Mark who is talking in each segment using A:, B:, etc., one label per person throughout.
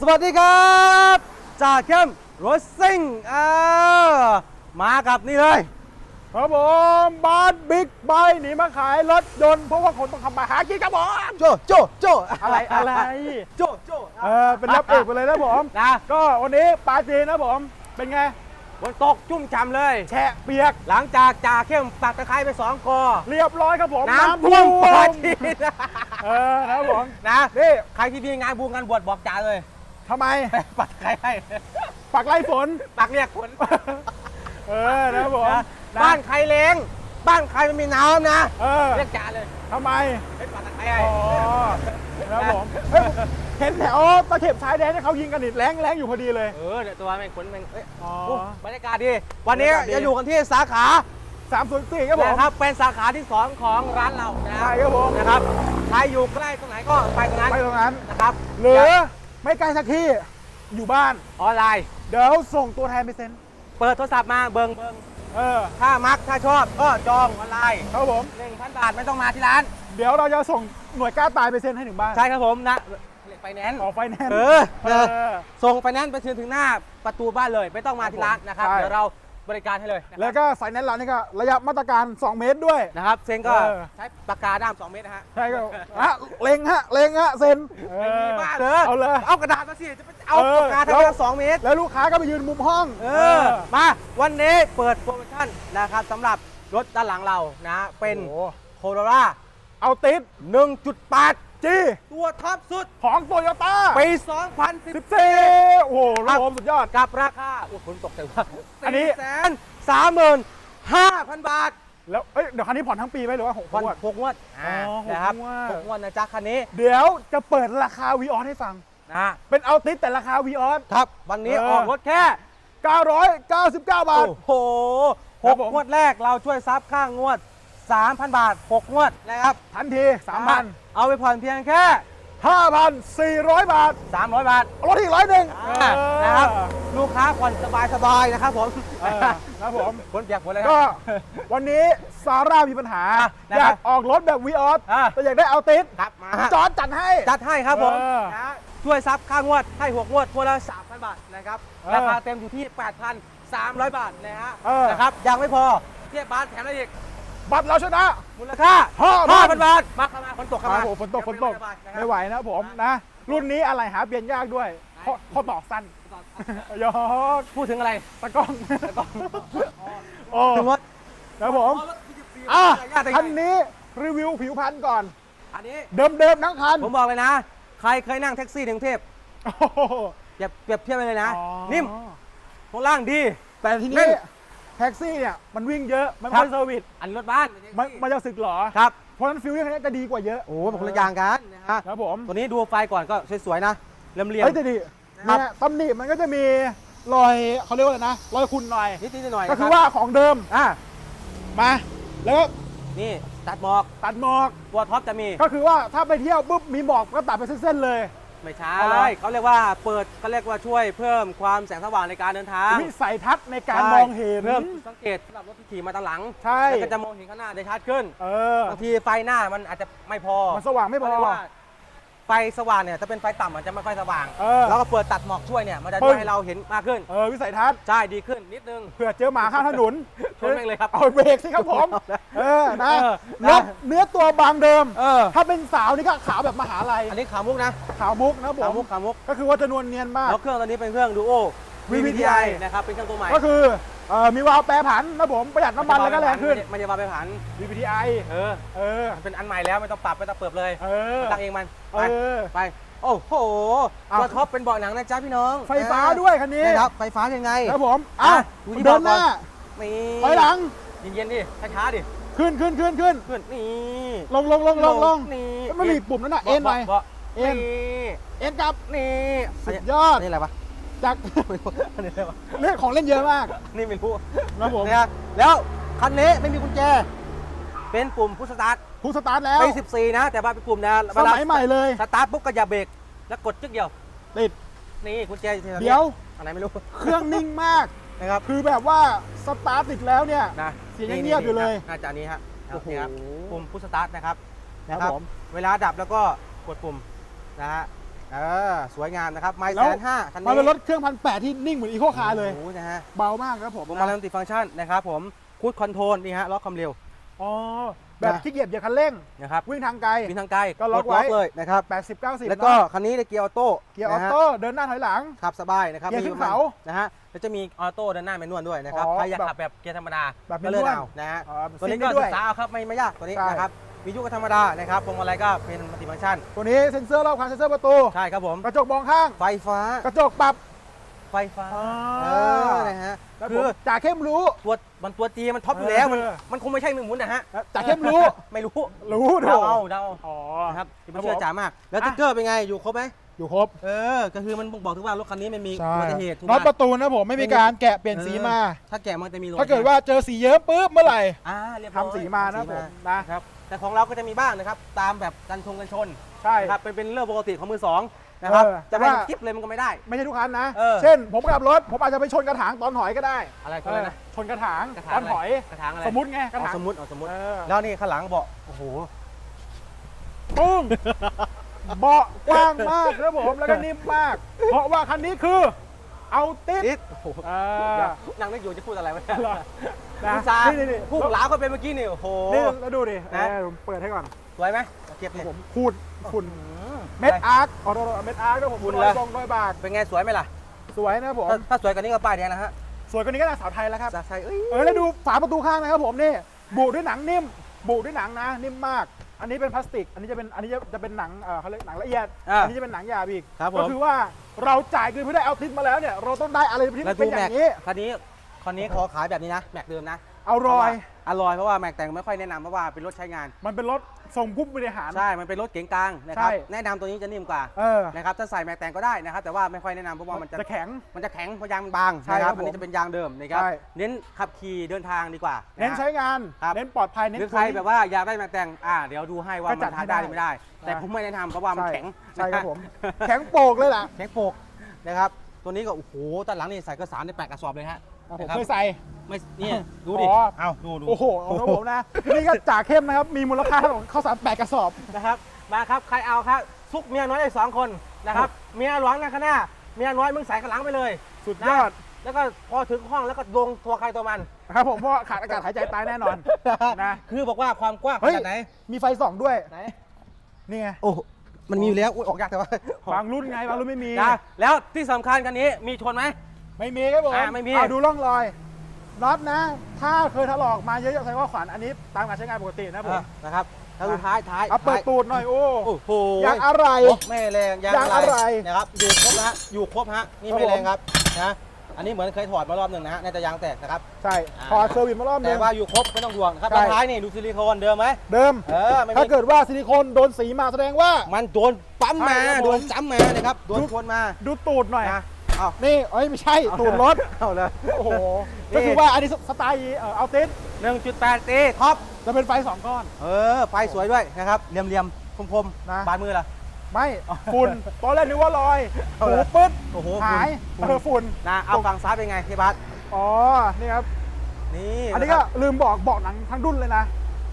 A: สวัสดีครับจ่าเข้มรถซิ่งเออมากับนี่เลย
B: ครับผมบ้านบิ๊กไบค์หนีมาขายรถยนต์เพราะว่าคนต้องทำมาหากินครับผม
A: โจโจโจ
B: อะไรอะไร
A: โจโจ
B: เออเป็นรับเอกไปเลยนะผม
A: นะ
B: ก็วันนี้ปลาจีนนะผม เป็นไง
A: ฝนตกชุ่มฉ่ำเลย
B: แฉะเปียก
A: หลังจากจ่าเข้มปักตะไคร้ไปสองกอ
B: เรียบร้อยครับผม
A: น้ำท่วมปาจีน
B: เออนะครับผม
A: นะ
B: นี่
A: ใครที่มีงานบูงานบวชบอกจ่าเลย
B: ทำไม
A: ปักตะไคร้ให้
B: ปักไล่ฝน
A: ปักเรียกฝน
B: เออนะครับผม
A: นะ
B: นะ
A: บ้านใครเล้งบ้านใครไม่มีน้ำนะ
B: เออ
A: เรียกจ่าเลย
B: ทำไม
A: ให้ปักตะไคร้ให้
B: อ๋อนะครับผมเฮ้ยเห็นแถวตะเข็บชายแดนที่เขายิงกันนี่แรงแรงอยู่พอดีเลย
A: เออเดี๋ยวตัวแม่งขนแม่งเอ้ย
B: อ๋อ
A: โอ้บรรยากาศดี วันนี้
B: บรรยากาศดี
A: จะอยู่กันที่สาขา
B: สามศูนย์สี่ครับผม
A: นะครับ เป็นสาขาที่2ของร้านเรานะ
B: ใช่ครับผม
A: นะครับ ใครอยู่ใกล้ตรงไหนก็ไปตรงนั้น
B: ไปตรงนั้น
A: นะครับ
B: หรือ ไม่ไกลสักที่อยู่บ้าน
A: ออนไลน์
B: เดี๋ยวส่งตัวแทนไปเซ็น
A: เปิดโทรศัพท์มาเบิงเบิง
B: เออ
A: ถ้ามักถ้าชอบก็จองออนไลน์
B: ครับผม
A: 1,000บาทไม่ต้องมาที่ร้าน
B: เดี๋ยวเราจะส่งหน่วยกล้าตายไปเซ็นให้ถึงบ้าน
A: ใช่ครับผมนะไฟแนนซ์
B: ขอไฟแนนซ์
A: เออ
B: เออ
A: ส่งไฟแนนซ์ไปถึงถึงหน้าประตูบ้านเลย ไม่ต้องมาที่ร้านนะครับ
B: ใช่
A: เดี๋ยวเรา บริการให้เลยนะครับ
B: แล้วก็ไฟแนนซ์เรานี่ก็ระยะมาตรการ 2 เมตรด้วย
A: นะครับเซ็นก็
B: เออ
A: ใช้ปากกาด้าม2เมตรนะฮะ
B: ใช่ก็ฮะเล็งฮะเล็งฮะเซ็น
A: ไม่มีบ้า
B: เอ
A: เล
B: อยเอาเลย
A: เอากระดาษมาสิจะไปเอา
B: เออ
A: ปากกาทำไม
B: แล้ว
A: ต้องสองเมตร
B: แล้วลูกค้าก็ไปยืนมุมห้อง
A: เออ มาวันนี้เปิดโปรโมชั่นนะครับสำหรับรถด้านหลังเรานะ เป็น
B: โอ้โห
A: โคโรล่า
B: เอาติด
A: 1.8
B: จี
A: ตัวท็อปสุด
B: ของโตโยต้า
A: ปี
B: 14โอ้โห
A: ครั
B: ระ
A: บ
B: บบสุดยอด
A: 2014กับราคาโอ้คนตกใจว่า
B: อันนี้
A: แสนสามหมื่นห้าพันบาท
B: แล้วเอ้ยเดี๋ยวคันนี้ผ่อนทั้งปีไหมหรือว่าหก
A: วัน
B: งวด
A: หกงวด
B: อ๋อหก
A: นะครับ
B: งวด
A: หกงวดนะจ๊ะคันนี้
B: เดี๋ยวจะเปิดราคาวีออสให้ฟัง
A: นะ
B: เป็นเอาติดแต่ราคาวีออส
A: ครับวันนี้
B: เออ
A: ออกรถแค่
B: 999 บาท
A: โอ้โหห
B: ครับ
A: ก
B: ผม
A: งวดแรกเราช่วยซับค่างวด 3,000 บาท 6 งวดนะครับ
B: ทันที 3,000
A: เอาไปผ่อนเพียงแค่
B: 5,400 บาท
A: 300 บาท
B: รถอีกร้อยหนึ่ง
A: อ่านะครับลูกค้าผ่อนสบายๆนะครับผม
B: เออครับผม
A: คนเปียกหมดเลย
B: ก็
A: ครับ
B: วันนี้ซาร่ามีปัญหา
A: อะนะ
B: อ
A: ครับ
B: ยากออกรถแบบวีออส
A: อะ
B: แต่อยากได้เอาติด
A: ครับมา
B: จอร์ดจัดให้
A: จัดให้ครับผม
B: เออ
A: นะช่วยซับค่างวดให้6งวดงวดละ3,000 บาทนะครับ
B: เออ
A: ราคาเต็มอยู่ที่ 8,300 บาทนะฮะ
B: เออ
A: นะครับยังไม่พอเทียบบาทแถมอะไรอีก
B: บัตรเราชนะ
A: มูลค่า
B: 5,000
A: 5,000บาทมาเข้ามาฝนตก
B: ค
A: เข้า
B: รั
A: มา
B: บผมฝนตกฝนตก
A: เดี๋ยวไม่
B: ไม่ไหวนะผมนะ รุ่นนี้อะไรหาเปลี่ยนยากด้วยข้อข้อต่อสั้นยอก
A: พูดถึงอะไร
B: ตะกล้อง
A: ตะกล้อง
B: โอ้
A: ถึงรถ
B: ครับผม
A: อะ
B: อะคันนี้รีวิวผิวพรรณก่อน
A: อันนี้
B: เดิมๆทั้งคัน
A: ผมบอกเลยนะ ใครเคยนั่งแท็กซี่ในกรุงเทพ
B: โอ้โห
A: อย่าเปรียบเทียบไปเลยนะ
B: อ๋อ
A: นิ่มข้างล่างดี
B: แต่ที
A: แน่
B: นี้
A: น
B: แท็กซี่เนี่ยมันวิ่งเยอะมัน
A: ครั
B: ไม่
A: บ
B: เซอร์วิส
A: อันนี้รถบ้าน
B: มันมันจะสึกหรอ
A: ครับ
B: เพราะฉะนั้นฟิลลิ่งคันนี้จะดีกว่าเยอะ
A: โอ้โหเป็นคนละอย่างกันนะฮะ
B: ครับผม
A: ตัวนี้ดูไฟก่อนก็สวยๆนะเรียมเรียม
B: เฮ้ยแต่ดิ
A: ครับ
B: เนี่ยตำหนิมันก็จะมีรอยเขาเรียกว่าอะไรนะรอยขุ่นหน่อย
A: นิดๆหน่อยๆ
B: ก็คือ
A: รับ
B: ว่าของเดิม
A: อะ
B: มาแล้วก็
A: นี่ตัดหมอก
B: ตัดหมอก
A: ตัวท็อปจะมี
B: ก็คือว่าถ้าไปเที่ยวปุ๊บมีหมอกก็ตัดเป็นเส้นๆเลย
A: ไม่ใช่
B: เอาเหรอ
A: เขาเรียกว่าเปิดเขาเรียกว่าช่วยเพิ่มความแสงสว่างในการเดินทาง
B: วิสัยทัศน์ในการ
A: ใช่
B: มองเห็น
A: เพิ่มจุดสังเกตสำหรับรถที่ขี่มาตามหลัง
B: ใช่
A: แล้วก็จะมองเห็นข้างหน้าได้ชัดขึ้น
B: เออ
A: บางทีไฟหน้ามันอาจจะไม่พอ
B: มันสว่างไม่พอ
A: เขาเรียกว่า ไฟสว่างเนี่ยถ้าเป็นไฟต่ำอาจจะไม่ค่อยสว่าง
B: เออ
A: แล้วก็เปิดตัดหมอกช่วยเนี่ยมันจะ
B: ปึ้
A: ช่วย
B: ง
A: ให้เราเห็นมากขึ้น
B: เออวิสัยทัศน์
A: ใช่ดีขึ้นนิดนึง
B: เผื่อเจอหมาข้างถนน
A: ชนแม่งเลยครับ
B: เอาเบรกสิครับผม เออนะ
A: เออ
B: เนื้อ
A: นะ
B: เนื้อตัวบางเดิม
A: เออ
B: ถ้าเป็นสาวนี่ก็ขาวแบบมหาลัย
A: อันนี้ขามุกนะ
B: ขาวมุกนะผ
A: ขามมุกขามุก
B: ก็คือว่าจะนวลเนียนมาก
A: แล้วเครื่องตัวนี้เป็นเครื่องดูโอ
B: VVTi
A: นะครับเป็นเครื่องตัวใหม่
B: ก็คือ เอ่อมีวาล์วแปรผันนะผมประหยัดน้ำมันแล้วก็แรงขึ้น
A: มันจะมาไปผัน
B: VVTi
A: เออ
B: เออ
A: มันเป็นอันใหม่แล้วไม่ต้องปรับไม่ต้องเปิดเลย
B: เออ
A: ตั้งเองมัน
B: เอ
A: ไป
B: อ
A: ไป โอ้โห
B: เอา
A: ตัวท็อปเป็นเบาะหนังนะจ๊ะพี่น้อง
B: ไฟฟ้าด้วยคันนี้
A: นะครับ ไฟฟ้ายังไง
B: ครับผมอะ
A: อะดูที่
B: เดิน
A: เบาะ
B: ห
A: ก่อน
B: น้า
A: นี่
B: ถอยหลัง
A: เย็นๆดิช้าๆดิ
B: ขึ้นขึ้นขึ้นขึ้น
A: ขึ้นนี่
B: ลงลงลงลงลง
A: นี่
B: มันมีปุ่มนั่นน่ะเอ็นหน่อย
A: บาะ
B: เอ็น
A: นี่
B: เอ็นกลับ
A: นี่
B: สุดยอด
A: นี่อะไรวะ
B: จาก
A: อันนี้อะไรวะ
B: เรื่องของเล่นเยอะมาก
A: นี่ไม่รู้
B: ครับผม
A: นะฮะแล้วคันนี้ไม่มีกุญแจ เป็นปุ่มพุชสตาร์ท
B: ผู้สตาร์ทแล้ว
A: ปี14 นะ แต่ว่าเป็นปุ่มนะ
B: สมัยใหม่เลย
A: สตาร์ทปุ๊บก็อย่าเบรกแล้วกดจึ๊กเดียว
B: ติด
A: นี่กุญแจอยู่ที่ไหน
B: เดี๋ยว
A: อันไหนไม่รู้
B: เครื่องนิ่งมาก
A: นะครับ
B: คือแบบว่าสตาร์ทติดแล้วเนี่ย
A: นะ
B: เสียงยังเงียบอยู่เลย
A: น่าจะอันนี้ฮะ
B: โอ้โห
A: นี่ครับปุ่มพุชสตาร์ทนะครับ
B: ครับ
A: นะ
B: ผม
A: เวลาดับแล้วก็กดปุ่มนะฮะ เออสวยงามนะครับไมล์
B: แล้
A: แส
B: ว
A: นห้าคันนี้
B: มันเป็นรถเครื่องพันแปดที่นิ่งเหมือนอีโคคาร์เลย
A: โอ้โหนะฮะ
B: เบามากครับผม
A: วงมาลัยมัลติฟังก์ชันนะครับผมคูดคอนโทรลนี่ฮะล็อกความเร็ว
B: อ๋อแบบ
A: นะ
B: ขี้เกียจเหยียบคันเร่ง
A: นะครับ
B: วิ่งทางไกล
A: มีทางไกล
B: ก็ล็อกไว้
A: เลยนะครับ
B: 80 90
A: แล้วก็คันนี้ในเกียร์ออโต้
B: เกียร์ออ
A: นะฮะ
B: โต้เดินหน้าถอยหลัง
A: ขับสบายนะครับ
B: เกียร์
A: มี
B: ขึ้น
A: ประมณ
B: เขา
A: นะฮะแล้วจะมีออโต้ด้านหน้าแมนนวลด้วยนะครับ
B: อ๋อ
A: ใครอยาก
B: แบบ
A: ขับแบบเกียร์ธรรมดา
B: แบบ
A: ก็เลือก
B: แมนนวล
A: เอานะฮะ
B: อ๋อ
A: ตัวนี้
B: ซิ่
A: ก็
B: งได้ด้วย
A: ศึกษาเอาครับไม่ไม่ยากตัวนี้
B: ใช่
A: นะครับ วิทยุก็ธรรมดานะครับพวงมาลัยก็เป็นมัลติฟังก์ชัน
B: ตัวนี้เซ็นเซอร์รอบคันเซ็นเซอร์ประตู
A: ใช่ครับผม
B: กระจกมองข้าง
A: ไฟฟ้า ก
B: ระจกปรับ
A: ไฟฟ้า
B: อ่า
A: เออนะฮะ
B: แล้ว
A: คื
B: ผม
A: อ
B: จ่าเข้มรู้
A: ตัวมันตัวจีมันท็อปอยู่แล้วมัน
B: เออ
A: มันคงไม่ใช่มือหมุนนะฮะ
B: จ่าเข้มรู้
A: ไม่รู้
B: รู้ดู
A: เดาเอาเดาเอา
B: อ๋อ
A: นะครับอย่าไป
B: ครับ
A: เชื่อ
B: ผม
A: จ๋ามาก แล้ว
B: อะ
A: ติ๊กเกอร์เป็นไงอยู่ครบไหม
B: อยู่ครบ
A: เออก็คือมันบอกถึงว่ารถคันนี้มันมี
B: ใช่
A: อุบัติเหตุถูก
B: น็อต
A: ไหม
B: ประตูนะผมไม่มีการแกะเปลี่ยนสีมา
A: เออถ้าแกะมันจะมีรอย
B: ถ้าเกิดว่าเจอสีเยิ้มปุ๊บเมื่อไหร่
A: อ่าเรียบร้อย
B: ทำสีมานะ
A: ทำ
B: ผ
A: สี
B: มนะ
A: ครับ แต่ของเราก็จะมีบ้างนะครับ ตามแบบกันชงกันชน
B: ใช่
A: นะครับเป็นเป็นเรื่องปกติของมือสองนะครับ
B: เออแต่
A: จะให้
B: ว่า
A: กิ๊บเลยมันก็ไม่ได้
B: ไม่ใช่ทุกคันนะ
A: เออ
B: เช่น ผมขับรถ ผมอาจจะไปชนกระถางตอนถอยก็ได้
A: อะไรคนเลยนะ
B: เออชนกระถาง
A: กระ
B: ต
A: ถาง
B: อนถอย
A: กระถางอะไร
B: สมมติไงกระ
A: อ๋อ
B: ถาง
A: สมมติเอาสมมติ
B: เออ
A: แล้วนี่ข้างหลังบอกโอ้โห
B: ปึ้ง เบาะกว้างมากครับผม แล้วก็นิ่มมาก เพราะว่าคันนี้คือ เอาติด
A: อิดโอ้โห
B: เอ
A: เดี๋ย
B: อ
A: วนั่งนึกอยู่จะพูดอะไรวะเนี่ย
B: เหรอนะ
A: คุณซา
B: นี่นี่
A: พูดหลาก็เป็นเมื่อกี้นี่โอ้โห
B: นี่แล้วดูดิ
A: นะ
B: เออผมเปิดให้ก่อน
A: สวยไหมเอาเก็บเลย
B: ผมฝุ่นฝุ่น
A: อืม
B: เม็ดอาร์คอ๋อโทษๆเม็ดอาร์คด้วยผม
A: ฝุ่น
B: ร
A: เล
B: อยยบงรอยบาก
A: เป็นไงสวยไหมล่ะ
B: สวยนะผม
A: ถ้าถ้าสวยกว่านี้ก็ป้ายแดงนะฮะ
B: สวยกว่านี้ก็นางสาวไทยแล้วครับ
A: จะใช่เอ้ย
B: เออแล้วดูฝาประตูข้างนะครับผมนี่บุด้วยหนังนิ่มบุด้วยหนังนะนิ่มมาก อันนี้เป็นพลาสติก อันนี้จะเป็นอันนี้จะจะเป็นหนังเออเขาเรียกหนังละเอียด
A: อะ
B: อันนี้จะเป็นหนังหยาบอีก
A: ครับผม
B: ก็คือว่าเราจ่ายเงินเพื่อได้เอาทิศมาแล้วเนี่ยเราต้องได้อะไรที่
A: แล้ว
B: เป็
A: ดู
B: นอ
A: แม็
B: ย่ากงนี้
A: คันนี้คันนี้ขอขายแบบนี้นะ แม็กเดิมนะ
B: เอารอย
A: อ ร่อยเพราะว่าแม็กแต่งไม่ค่อยแนะนำเพราะว่าเป็นรถใช้งาน
B: มันเป็นรถส่งผู้บริหาร
A: ใช่ มันเป็นรถเก๋งกลางนะครับ
B: ใช่
A: แนะนำตัวนี้จะนิ่มกว่า
B: เออ
A: นะครับถ้าใส่แม็กแต่งก็ได้นะครับแต่ว่าไม่ค่อยแนะนำเพราะว่ามันจะ
B: จะแข็ง
A: มันจะแข็งเพราะยางมันบาง
B: ใช่
A: นะค
B: ครั
A: รั
B: บบ
A: อันนี้
B: ผม
A: จะเป็นยางเดิมนะครับ
B: ใช่
A: เน้นขับขี่เดินทางดีกว่าะ
B: เน้นใช้งาน
A: ครับ
B: เน้นปลอดภัย เน้น
A: หรือใครแบบว่าอยากได้แม็กแต่งอ่าเดี๋ยวดูให้ว่า
B: ก็
A: มั
B: จัด
A: น
B: ให้
A: ทำได้
B: ได้
A: หรือไม่ได้แต่
B: นะ
A: ผมไม่แนะนำเพราะว่ามัน
B: ใช่
A: แข็ง
B: ใช่ครับผม
A: นะฮะ
B: แข็งโปกเลยล่ะ
A: แข็งโปกนะครับตัวนี้ก็โอ้โหด้านหลังนี่ใส่กระสานในแปดกระสอบเลยฮะ
B: ผม
A: นะครับ
B: เคยใส่
A: ไม่เนี่ยดูดิ
B: อ๋อ
A: เอาดูดู
B: โอ้โหเอาครับผมนะ นี่ก็จ่าเข้มนะครับ มีมูลค่าเท่ากับข้าวสารแปดกระสอบ
A: นะครับ มาครับ ใครเอาครับซุกเมียน้อยได้สองคนนะครับ เมียหลวงนะข้างหน้า เมียน้อยมึงใส่ข้างหลังไปเลย
B: สุดยอด
A: แล้วก็พอถึงห้องแล้วก็ลงตัวใครตัวมัน
B: ครับผมเพราะว่าขาดอากาศหายใจตายแน่นอนนะ
A: คือบอกว่าความกว้างข
B: เฮ้ย
A: นาดไหน
B: มีไฟส่องด้วย
A: ไหน
B: นี่ไง
A: โอ้มันมีอยู่แล้วอุ๊ยออกยากแต่ว่า
B: บางรุ่นไงบางรุ่นไม่มี
A: นะแล้วที่สำคัญกันนี้มีชนไหม
B: ไม่มีครับผม
A: อ่าไม่มี
B: เอาดูร่องรอยน็อตนะ ถ้าเคยถลอกมาเยอะๆแสดงว่าขวานอันนี้ตามการใช้งานปกตินะครับผม
A: อะนะครับแล้วดูท้ายท้าย
B: เอาเปิด
A: ท้าย
B: ตูดหน่อยโอ้
A: โอ้โห
B: ยางอะไร
A: โอ้ไม่แรงยาง
B: ยางอะไร
A: นะครับอยู่ครบนะฮะอยู่ครบฮะนี่
B: ครับ
A: ไม่แรง
B: ผม
A: ครับนะอันนี้เหมือนเคยถอดมารอบหนึ่งนะฮะน่าจะยางแตกนะครับ
B: ใช่
A: อ่า
B: พอเซอร์วิสมารอบนึ
A: แต่
B: ง
A: ว่าอยู่ครบไม่ต้องห่วงนะครับ
B: ใช่
A: ด้านท้ายนี่ดูซิลิโคนเดิมไหม
B: เดิม
A: เออไม่
B: ถ้า
A: มี
B: เกิดว่าซิลิโคนโดนสีมาแสดงว่า
A: มันโดนปั๊มมา
B: ใช่ครับผม
A: โดนจ้ำมานะครับโดน
B: ดู
A: ชนมา
B: ดูตูดหน่อย
A: นะเอา
B: นี่เอ้ยไม่ใช่ตูดรถ
A: เอาเลย
B: โอ้โห
A: นี่
B: ก็คือว่าอันนี้สไตล์เอ่อเอาติส
A: 1.8ตีท็อป
B: จะเป็นไฟสองก้อน
A: เออ ไฟสวยด้วยนะครับเหลี่ยมๆ คม
B: นะ
A: ๆบานมือล่ะ
B: ไม่ฝุ่นตอนแรกนึกว่าลอย
A: เอา
B: หู
A: เลย
B: ปึ๊ด
A: โอ้โห
B: หาย
A: ฝุ่น
B: เออฝุ่น
A: นะเอาฝั่งซ้ายเป็นไงพี่บัส
B: อ๋อ นี่ครับ
A: นี่
B: อันนี้ะก็
A: ครับ
B: ลืมบอกบอกหนังทั้งดุนเลยนะ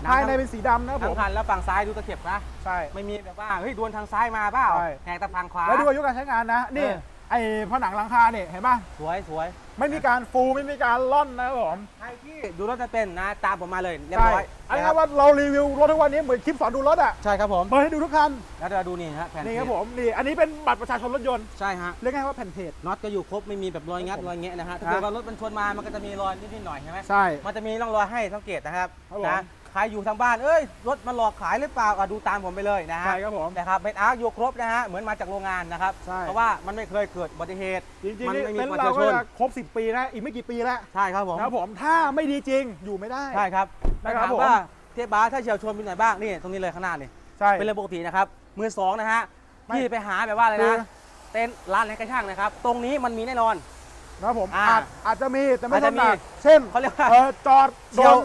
A: หนัง
B: ภายในเป็นสีดำนะครับผ
A: ทั้ง
B: ม
A: คันแล้วฝั่งซ้ายดูตะเข็บนะ
B: ใช่
A: ไม่มีแบบว่า เฮ้ย ดวลทางซ้ายมาเปล่า
B: ใช่
A: แหกแต่ฝั่งขวา
B: แล้วดูอายุการใช้งานนะ นี่
A: เออ
B: ไอ้ผนังหลังคาเนี่ยเห็นป่ะ
A: สวยสวย
B: ไม่มีการฟูไม่มีการล่อนนะครับผม
A: ใครที่ดูรถจะเป็นนะตามผมมาเลยเรียบ
B: ใช่
A: ร้อย
B: อันนี้
A: นะค
B: ครับรับว่าเรารีวิวรถทุกวันนี้เหมือนคลิปสอนดูรถอะ
A: ใช่ครับผม
B: เปิดให้ดูทุกคัน
A: แล้วเราดูนี่ฮะแผ่น
B: นี่ครับ
A: เพจ
B: ผมนี่อันนี้เป็นบัตรประชาชนรถยนต์
A: ใช่ฮะ
B: เรียกง่ายๆว่าแผ่นเพจ
A: น็อตก็อยู่ครบไม่มีแบบรอยงัด
B: ครับผม
A: รอยแงะนะฮะถ้า
B: ครับ
A: เกิดว่ารถมันชนมามันก็จะมีรอยนิดๆหน่อยใช่ไหม
B: ใช่
A: มันจะมีร่องรอยให้สังเกตนะครับ
B: ครับผม
A: นะ ใครอยู่ทางบ้านเอ้ยรถมาหลอกขายหรือเปล่าอะดูตามผมไปเลยนะฮะ
B: ใช่ครับผม
A: นะครับเป็นอาร์คอยู่ครบนะฮะเหมือนมาจากโรงงานนะครับ
B: ใช่
A: เพราะว่ามันไม่เคยเกิดอุบัติเหตุ
B: จริง
A: มั
B: ๆนี่
A: ไม่มี
B: เต็นท์
A: ประ
B: เรา
A: ชาช
B: ก็
A: น
B: จะครบ 10 ปีแล้ว อีกไม่กี่ปีแล้ว
A: ใช่ครับผม
B: นะครับผมถ้าไม่ดีจริงอยู่ไม่ได้
A: ใช่ครับ
B: นะครับ
A: ถาม
B: ผม
A: ว่าเทปบาร์ถ้าเฉียวชนเป็นไหนบ้างนี่ตรงนี้เลยข้างหน้านี่
B: ใช่
A: เป็นเรื่องปกตินะครับ มือสองนะฮะ
B: ไม่
A: พี่ไปหาแบบว่าอะไร
B: คื
A: นะ
B: อ
A: เต็นท์ร้านไหนกระช่างนะครับ ตรงนี้มันมีแน่นอน
B: นะครับผม
A: อ่า
B: อาจอาจจะมีแต่ไม่
A: อาจ
B: ถ
A: จะมี
B: นัดเช่น
A: เขาเรียกว่า
B: เออจอดโด
A: เฉียวน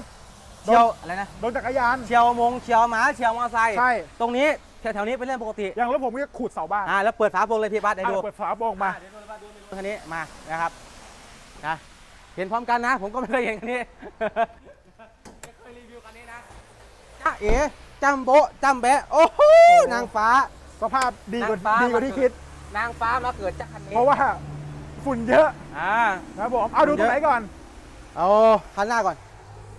A: เฉียวอะไรนะ
B: โดนจักรยาน
A: เฉียวมงเฉียวหมาเฉียวมอเตอร์ไซค์
B: ใช่
A: ตรงนี้แถวๆนี้เป็นเรื่องปกติ
B: อย่างรถผมก็ขูดเสาบ้าน
A: อ่าแล้วเปิดฝาโปรงเลยพี่บัสได้ดู
B: อะเปิดฝาโปร่งมา
A: อะเดี๋ยวดูเลยว่าดูคันนี้มานะครับนะเห็นพร้อมกันนะ ผมก็ไม่เคยเห็นคันนี้ ไม่เคยรีวิวคันนี้นะจ้าเอ๋จัมโบะจัมแบะโอ้โหนางฟ้า
B: สภาพดีกว่า
A: นั่งฟ้า
B: ดีกว่าที่คิด
A: นางฟ้ามาเกิดจากคันนี้
B: เพราะว่าฝุ่นเยอะ
A: อ่า
B: นะครับผมเอาดูตรงไหนก่อน
A: เอาคันหน้าก่อน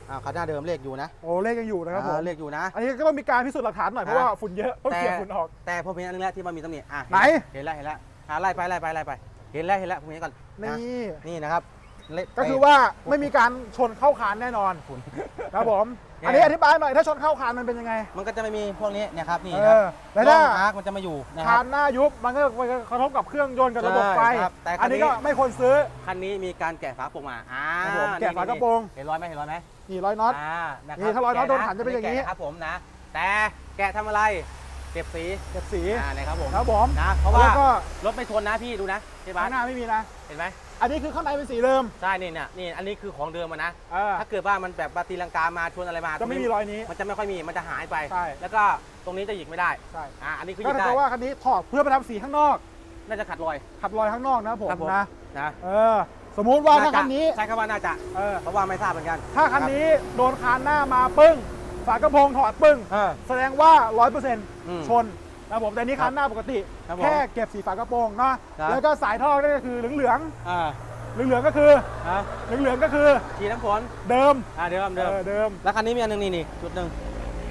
A: อ่าคันหน้าเดิมเลขอยู่นะ
B: โอ้เลขยังอยู่นะครับผม
A: อ่าเลขอยู่นะ
B: อันนี้ก็ต้องมีการพิสูจน์หลักฐานหน่อยเพราะว่าฝุ่นเยอะต้องเคลียร์ฝุ่นออก
A: แต่ผมเห็นอันนึงแล้วที่มันมีตำหนิอะ
B: ไหน
A: เห็นแล้วเห็นแล้วอ่าไล่ไปไล่ไปไล่ไป เห็นแล้วเห็นแล้วผมเห็นก่อน
B: นี่ะ
A: นี่นะครับ เละ
B: ก็คือว่าไม่มีการชนเข้าคานแน่นอน
A: ฝุ่น
B: ครับผม
A: แย่
B: อันนี้อธิบายหน่อยถ้าชนเข้าคานมันเป็นยังไง
A: มันก็จะไม่มีพวกนี้เนะครับนี่
B: เอ
A: ครับ
B: อแล้วถ้า
A: ร่องอาร์คมันจะมาอยู่นะค
B: คา
A: รับ
B: นหน้ายุบมันก็ไปกระทบกับเครื่องยนต์กับระบบไฟ
A: ใช่ครับแต่คันนี้
B: อันนี้ก็ไม่ควรซื้อ
A: คันนี้มีการแกะฝาโปร่งมาอ่า
B: ครับผมแกะ
A: นี่
B: ฝากระโปรง
A: เห็นรอยไหมเห็นรอยไหม
B: นี่ร้อยน็อต
A: อ่านะค
B: นี่ถ้ารอยน็อตโดนหันจะเป็นอย่างนี้
A: นี้ครับผมนะ แต่แกะทำอะไรเก็บสี
B: เก็บสี
A: อ่านะครับผม
B: ครับผม
A: นะเพราะว่า
B: แล้วก็
A: รถไม่ทนนะพี่ดูนะพี่บา
B: ข้า
A: ส
B: งหน้าไม่มีนะ
A: เห็นไหม
B: อันนี้คือข้างในเป็นสีเดิม
A: ใช่นี่เนี่ยนี่อันนี้คือของเดิมอะนะ
B: เออ
A: ถ้าเกิดว่ามันแบบบาตีลังกามาชนอะไรมา
B: จะไม่มีรอยนี้
A: มันจะไม่ค่อยมีมันจะหายไป
B: ใช่
A: แล้วก็ตรงนี้จะหยิกไม่ได้
B: ใช่
A: อ่าอันนี้คือห
B: ก็
A: ยิก
B: แป
A: ได้
B: ลว่าคันนี้ถอดเพื่อไปทำสีข้างนอก
A: น่าจะขัดรอย
B: ขัดรอยข้างนอกนะครับผม
A: ครับผม
B: นะ
A: นะ
B: เออ สมมุติว่าถ้าคันนี้
A: ใช่ครับว่าน่าจะ
B: เออ
A: เพราะว่าไม่ทราบเหมือนกัน
B: ถ้าคันนี้โดนคานหน้ามาปึ้ง ฝากระโปรงถอดปึ้ง
A: เออ
B: แสดงว่า 100%
A: อืม
B: ชนนะ ครับผมแต่นี่คันหน้าปกติ
A: ครับผม
B: แค่เก็บสีฝากระโปรงเนาะ
A: ครับ
B: แล้วก็สายท่อก็คือเหลือง
A: อ่า
B: ๆเหลืองๆก็คือ
A: ฮะ
B: เหลืองๆก็คือ
A: ฉีดน้ำฝน
B: เดิม
A: อ่าเดิมเดิม
B: เออเดิม
A: แล้วคันนี้มีอันหนึงนี่นี่จุดหนึ่ง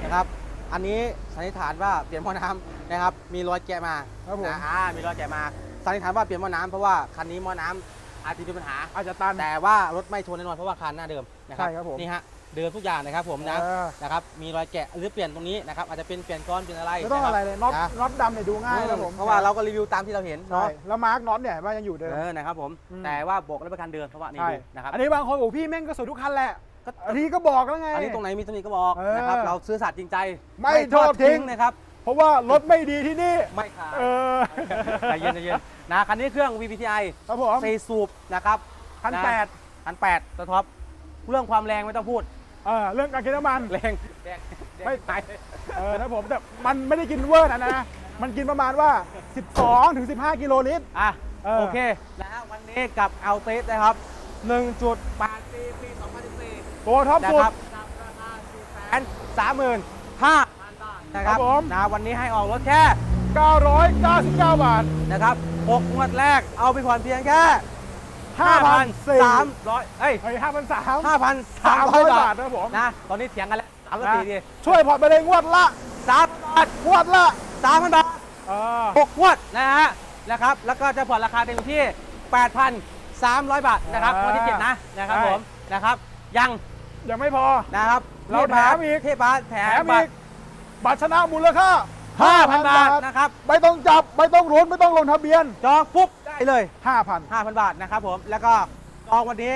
A: นะครับ อันนี้สันนิษฐานว่าเปลี่ยนหม้อน้ำนะครับ มีรอยแกะมา
B: ครับผม
A: นะอ่ามีรอยแกะมา สันนิษฐานว่าเปลี่ยนหม้อน้ำเพราะว่าคันนี้หม้อน้ำอาจจะมีปัญหา
B: อาจจะตัน
A: แต่ว่ารถไม่ชนแน่นอนเพราะว่าคันหน้าเดิมนะครั
B: ใช่ครับผม
A: นี่ฮะ เดิมทุกอย่างนะครับผมนะ
B: เออ
A: นะครับมีรอยแกะหรือเปลี่ยนตรงนี้นะครับอาจจะเป็นเปลี่ยนก้อนเป็นอะไร
B: ไม่ต้องอะไรเลยน็อต
A: นะ
B: น็อตดำเนี่ยดูง่ายครับผม
A: เพราะว่าเราก็รีวิวตามที่เราเห็น
B: ใช่
A: เนาะ
B: แล้วมาร์กน็อตเนี่ยว่ายังอยู่เดิม
A: เออนะครับผม
B: อืม
A: แต่ว่าบอกแล้วเป็นคันเดิมเพราะว่านี่
B: ใช่
A: ดูนะครับ
B: อันนี้บางคนบอกพี่แม่งก็สวยทุกคันแหละ
A: ก็
B: อันนี้ก็บอกแล้วไง
A: อันนี้ตรงไหนมีตรงนี้ก็บอก
B: เออ
A: นะครับเราซื้อสัตย์จริงใจ
B: ไม่ทอดทิ้ง
A: นะครับ
B: เพราะว่ารถไม่ดีที่นี่
A: ไม่ขาย
B: เออ
A: ใจเย็นใจเย็นนะคันนี้เครื่อง VVTi
B: ครับผม
A: สี่สูบนะครับ
B: พันแปด
A: พันแปดสท็อปเรื่องความแรงไม่ต้องพูด
B: เออเรื่องการกินน้ำมัน
A: แรงแรง
B: ไม่
A: ไม่ตาย
B: เออนะผมแต่มันไม่ได้กินเวอร์นะนะ มันกินประมาณว่า 12ถึง15 กิโลลิตร
A: อะ
B: เออ
A: โอเคนะฮะวันนี้กับเอาเตสนะครับ 1.8ปีปี2014
B: ตัวท็อป
A: นะ
B: สุด
A: ครับกับราคา4 3 5 0 0 0บาทนะครับ
B: ครับผม
A: นะวันนี้ให้ออกรถแค่
B: 999 บาท
A: นะครับ6งวดแรกเอาไปผ่อนเพียงแค่
B: 5,400
A: 5,300เอ้ย
B: เฮ้ย5,300
A: 5,300 บา
B: บา
A: ท
B: ทนะผม
A: นะ ตอนนี้เถียงกันแล้วสามสี่ที
B: ช่วยผ่อนไปเลยงวดละ
A: สามบาท
B: งวดละ
A: สามพันบาท
B: เออ
A: หกงวดนะฮะนะครับ แล้วก็จะผ่อนราคาเต็มที่ 8,300 บาทนะครับ
B: อ่าง
A: วดที่เจ็ดนะนะครับ
B: ใช่
A: ผมนะครับยัง
B: ยังไม่พอ
A: นะครับ
B: เราแถมอีก
A: เทพบาทแถ
B: แถ
A: ม
B: มอีกบัตรชนะมูลค่า
A: 5,000 บาทนะครับ
B: ไม่ต้องจับไม่ต้องรุ้นไม่ต้องลงทะเบียน
A: จองปุ๊บได้ เลย
B: 5,000
A: 5,000 บาทนะครับผม แล้วก็จองวันนี้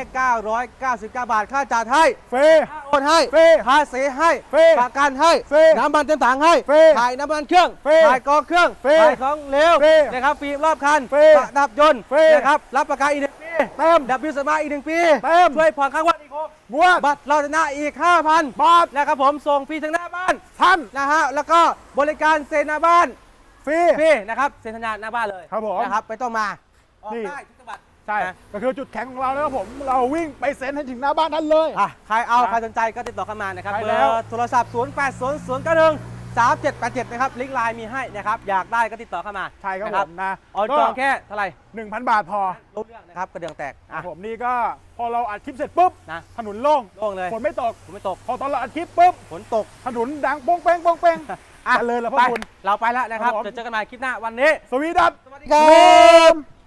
A: 999 บาท ค่าจัดให้
B: เฟร
A: ค่าโอนให้
B: ฟรี
A: ภาษีให้
B: ฟรี
A: ประกันให้
B: ฟรี
A: น้ำมันเต็มถังให้
B: ฟรี
A: ถ่ายน้ำมันเครื่อง
B: ฟรี
A: ถ่ายกองเครื่อง
B: ฟรี
A: ถ่ายของเหลว
B: ฟรี
A: นะครับฟิล์มรอบคัน
B: ฟรี
A: ประดับยนต์
B: ฟรี
A: นะครับรับประกันอีกหนึ่งปี
B: เต็ม
A: ดับบิวสมาร์ทอีกหนึ่งปี
B: เต็ม
A: ช่วยผ่อนข้างวันอีกหก
B: งวด
A: บัตรเราชนะอีก 5,000
B: บาท
A: นะครับผมส่งฟรีถึงหน้าบ้าน
B: ท่าน
A: นะฮะแล้วก็บริการเซ็นหน้าบ้าน
B: ฟรี
A: ฟรีนะครับเซ็นสัญญาหน้าบ้านเลย
B: ครับผม
A: นะครับไม่ต้องมา ออก
B: นี่
A: ได้ทุกจังหวัด
B: ใช่
A: นะ
B: ก็คือจุดแข็งของเรานะครับผม เราวิ่งไปเซ็นให้ถึงหน้าบ้านท่านเลย
A: อะใครเอา
B: ครับ
A: ใครสนใจก็ติดต่อเข้ามานะครับ
B: ใช่
A: เบอ
B: แล้ว
A: ร์โทรศัพท์ 0 8 0 0 9 1 3 7 8 7 นะครับลิงก์ไลน์มีให้นะครับ อยากได้ก็ติดต่อเข้ามา
B: ใช่ครับ
A: นะ
B: ผมนะ
A: ออนจองแค่เท่าไหร่
B: หนึ่งพันบาทพอ
A: รู้เรื่องนะครับกระเดื่องแตก
B: ครั
A: อะ
B: บผมนี่ก็พอเราอัดคลิปเสร็จปุ๊บ
A: นะ
B: ถนนโล่ง
A: โล่งเลย
B: ฝนไม่ตก
A: ผมไม่ตก
B: พอตอนเราอัดคลิปปุ๊บ
A: ฝนตก
B: ถนนดังโป้งเป้งโป้งเป้ง
A: อะ
B: ไปเลยเหรอพ่อ
A: ไป
B: คุณ
A: เราไปแล้วนะครับ
B: ครับผม
A: จะเจอกันใหม่คลิปหน้าวันนี้
B: สวีดัต
A: สวัสดีครับ